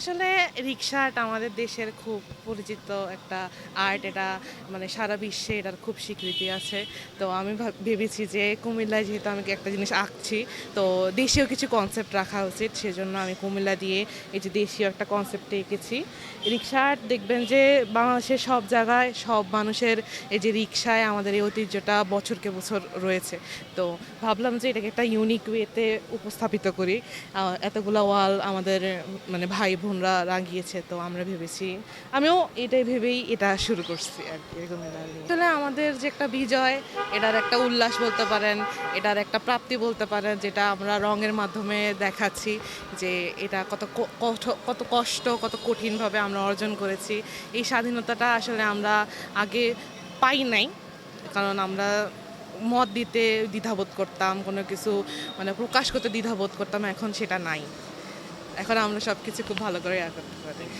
আসলে রিক্সাট আমাদের দেশের খুব পরিচিত একটা আর্ট। এটা মানে সারা বিশ্বে এটার খুব স্বীকৃতি আছে। তো আমি ভাব- ভেবেছি যে কুমিল্লায় যেহেতু আমি একটা জিনিস আঁকছি, তো দেশীয় কিছু কনসেপ্ট রাখা উচিত। সেজন্য আমি কুমিল্লা দিয়ে এই যে দেশীয় একটা কনসেপ্টে এঁকেছি। রিক্সা আর্ট দেখবেন যে বাংলাদেশের সব জায়গায় সব মানুষের এই যে রিক্সায় আমাদের এই ঐতিহ্যটা বছরকে বছর রয়েছে। তো ভাবলাম যে এটাকে একটা ইউনিক ওয়েতে উপস্থাপিত করি। এতগুলো ওয়াল আমাদের মানে ভাই বোনরা রাঙিয়েছে তো আমরা ভেবেছি, আমিও এটাই ভেবেই এটা শুরু করছি আর কি, এরকম আসলে আমাদের যে একটা বিজয়, এটার একটা উল্লাস বলতে পারেন, এটার একটা প্রাপ্তি বলতে পারেন, যেটা আমরা রঙের মাধ্যমে দেখাচ্ছি যে এটা কত কত কষ্ট, কত কঠিনভাবে আমরা অর্জন করেছি। এই স্বাধীনতাটা আসলে আমরা আগে পাই নাই, কারণ আমরা মত দিতে দ্বিধাবোধ করতাম, কোনো কিছু মানে প্রকাশ করতে দ্বিধাবোধ করতাম, এখন সেটা নাই। এখন আমরা সবকিছু খুব ভালো করে ইয়া করতে পারি।